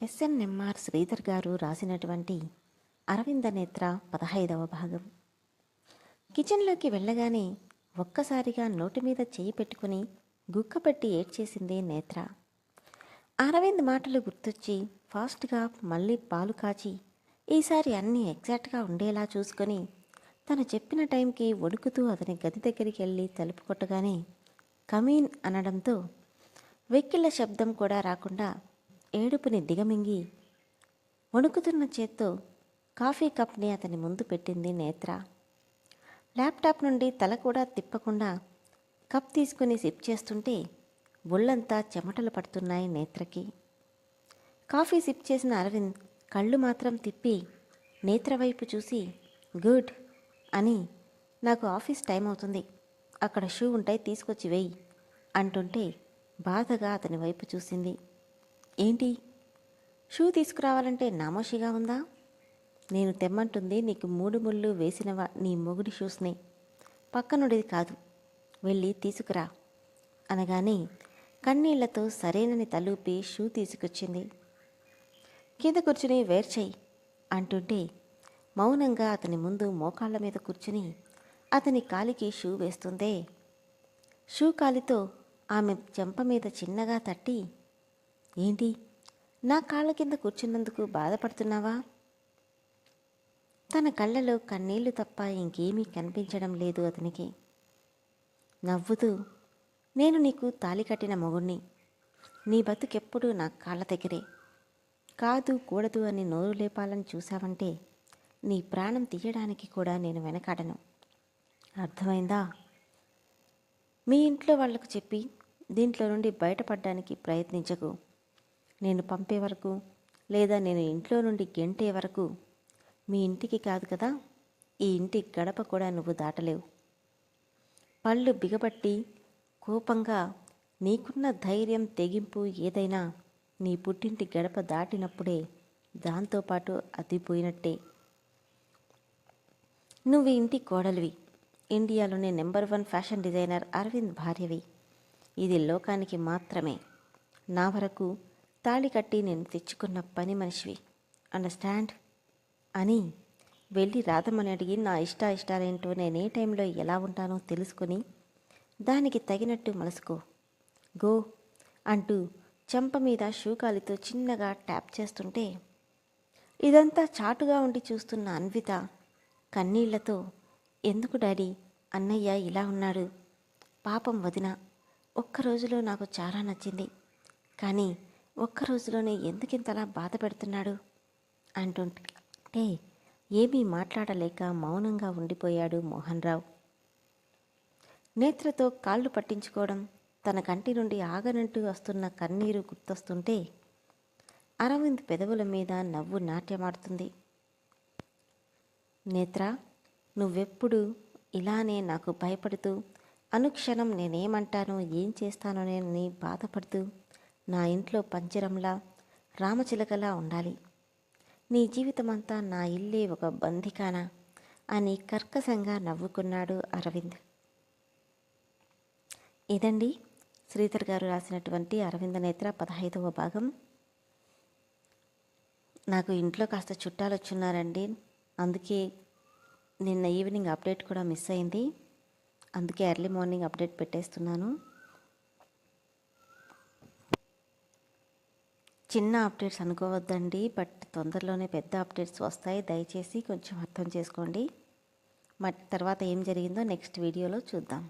SNMR Sridhar గారు రాసినటువంటి అరవింద నేత్ర పదహైదవ భాగం. కిచెన్లోకి వెళ్ళగానే ఒక్కసారిగా నోటి మీద చేయి పెట్టుకుని గుక్కపెట్టి ఏడ్చేసింది నేత్ర. అరవింద్ మాటలు గుర్తొచ్చి ఫాస్ట్గా మళ్ళీ పాలు కాచి ఈసారి అన్నీ ఎగ్జాక్ట్గా ఉండేలా చూసుకొని తను చెప్పిన టైంకి వణుకుతూ అతని గది దగ్గరికి వెళ్ళి తలుపు కొట్టగానే కమీన్ అనడంతో వెక్కిళ్ళ శబ్దం కూడా రాకుండా ఏడుపుని దిగమింగి వణుకుతున్న చేత్తో కాఫీ కప్ని అతని ముందు పెట్టింది నేత్ర. ల్యాప్టాప్ నుండి తల కూడా తిప్పకుండా కప్ తీసుకుని సిప్ చేస్తుంటే ఒళ్ళంతా చెమటలు పడుతున్నాయి నేత్రకి. కాఫీ సిప్ చేసిన అరవింద్ కళ్ళు మాత్రం తిప్పి నేత్ర వైపు చూసి గుడ్ అని నాకు ఆఫీస్ టైం అవుతుంది. అక్కడ షూ ఉంటాయి తీసుకొచ్చి వెయ్యి అంటుంటే బాధగా అతని వైపు చూసింది. ఏంటి? షూ తీసుకురావాలంటే నామోషిగా ఉందా? నేను తెమ్మంటుంది నీకు మూడు ముళ్ళు వేసినవా నీ మొగుడి షూస్ని. పక్కనుడిది కాదు. వెళ్ళి తీసుకురా. అనగానే కన్నీళ్ళతో సరేనని తలూపి షూ తీసుకొచ్చింది. కింద కూర్చుని వేర్చేయి అంటుంటే మౌనంగా అతని ముందు మోకాళ్ళ మీద కూర్చుని అతని కాలికి షూ వేస్తుందే. షూ కాలితో ఆమె చెంప మీద చిన్నగా తట్టి ఏంటి? నా కాళ్ళ కింద కూర్చున్నందుకు బాధపడుతున్నావా? తన కళ్ళలో కన్నీళ్ళు తప్ప ఇంకేమీ కనిపించడం లేదు అతనికి. నవ్వుతూ నేను నీకు తాలి కట్టిన మొగుణ్ణి. నీ బతుకెప్పుడు నా కాళ్ళ దగ్గరే. కాదు కూడదు అని నోరు లేపాలని చూశావంటే నీ ప్రాణం తీయడానికి కూడా నేను వెనకాడను. అర్థమైందా? మీ ఇంట్లో వాళ్ళకు చెప్పి దీంట్లో నుండి బయటపడడానికి ప్రయత్నించకు. నేను పంపే వరకు లేదా నేను ఇంట్లో నుండి గెంటే వరకు మీ ఇంటికి కాదు కదా? ఈ ఇంటి గడప కూడా నువ్వు దాటలేవు. పళ్ళు బిగబట్టి కోపంగా నీకున్న ధైర్యం తెగింపు ఏదైనా నీ పుట్టింటి గడప దాటినప్పుడే దాంతోపాటు అది పోయినట్టే నువ్వు ఇంటి కోడలివి. ఇండియాలోనే number one fashion designer Arvind భార్యవి. ఇది లోకానికి మాత్రమే. నా వరకు తాళి కట్టి నేను తెచ్చుకున్న పని మనిషివి. అండర్స్టాండ్ అని వెళ్ళి రాధమ్మని అడిగి నా ఇష్ట ఇష్టాలేంటో నేను ఏ టైంలో ఎలా ఉంటానో తెలుసుకొని దానికి తగినట్టు మలుసుకో. గో అంటూ చెంప మీద షూకాలితో చిన్నగా ట్యాప్ చేస్తుంటే ఇదంతా చాటుగా ఉండి చూస్తున్న అన్విత కన్నీళ్ళతో ఎందుకు డాడీ అన్నయ్య ఇలా ఉన్నాడు? పాపం వదిన ఒక్క రోజులో నాకు చాలా నచ్చింది. కానీ ఒక్క రోజులోనే ఎందుకింతలా బాధ పెడుతున్నాడు? అంటుంటే ఏమీ మాట్లాడలేక మౌనంగా ఉండిపోయాడు మోహన్ రావు నేత్రతో కాళ్ళు పట్టించుకోవడం తన కంటి నుండి ఆగనంటూ వస్తున్న కన్నీరు గుర్తొస్తుంటే అరవింద్ పెదవుల మీద నవ్వు నాట్యమాడుతుంది. నేత్ర నువ్వెప్పుడు ఇలానే నాకు భయపడుతూ అనుక్షణం నేనేమంటానో ఏం చేస్తానోనని బాధపడుతూ నా ఇంట్లో పంజరంలా రామచిలకలా ఉండాలి. నీ జీవితమంతా నా ఇల్లే ఒక బంధికానా? అని కర్కశంగా నవ్వుకున్నాడు అరవింద్. ఇదండి శ్రీధర్ గారు రాసినటువంటి అరవింద నేత్ర పదహైదవ భాగం. నాకు ఇంట్లో కాస్త చుట్టాలు వచ్చున్నారండి అందుకే నిన్న ఈవినింగ్ అప్డేట్ కూడా మిస్ అయింది. అందుకే ఎర్లీ మార్నింగ్ అప్డేట్ పెట్టేస్తున్నాను. చిన్న అప్డేట్స్ అనుకోవద్దండి బట్ తొందరలోనే పెద్ద అప్డేట్స్ వస్తాయి. దయచేసి కొంచెం అర్థం చేసుకోండి. మరి తర్వాత ఏం జరిగిందో నెక్స్ట్ వీడియోలో చూద్దాం.